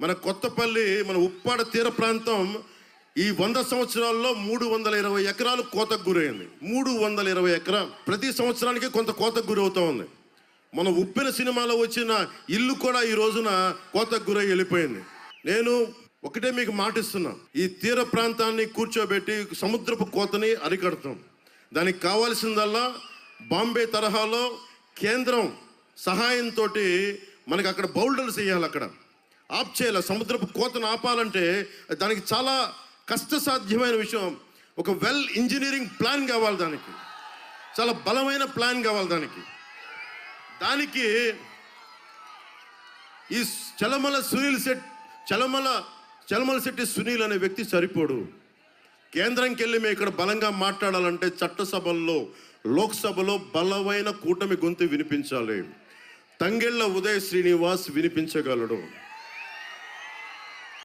మన కొత్తపల్లి మన ఉప్పాడ తీర ప్రాంతం ఈ వంద సంవత్సరాల్లో మూడు వందల ఇరవై ఎకరాలు కోతకు గురైంది. మూడు వందల ఇరవై ఎకరా ప్రతి సంవత్సరానికి కొంత కోతకు గురవుతూ ఉంది. మన ఉప్పిన సినిమాలో వచ్చిన ఇల్లు కూడా ఈ రోజున కోతకు గురై వెళ్ళిపోయింది. నేను ఒకటే మీకు మాటిస్తున్నా. ఈ తీర ప్రాంతాన్ని కూర్చోబెట్టి సముద్రపు కోతని అరికడతాం. దానికి కావాల్సిందల్లా బాంబే తరహాలో కేంద్రం సహాయంతో మనకి అక్కడ బౌల్డర్స్ వేయాలి అక్కడ. ఆప్ చేయాలి సముద్రపు కోతను ఆపాలంటే దానికి చాలా కష్టసాధ్యమైన విషయం. ఒక వెల్ ఇంజనీరింగ్ ప్లాన్ కావాలి దానికి. చాలా బలమైన ప్లాన్ కావాలి దానికి. దానికి ఈ చలమల సునీల్ శెట్ చలమల చలమల శెట్టి సునీల్ అనే వ్యక్తి సరిపోడు. కేంద్రంకి వెళ్ళి మేము ఇక్కడ బలంగా మాట్లాడాలంటే చట్టసభల్లో లోక్సభలో బలమైన కూటమి గొంతు వినిపించాలి. తంగెళ్ళ ఉదయ శ్రీనివాస్ వినిపించగలడు.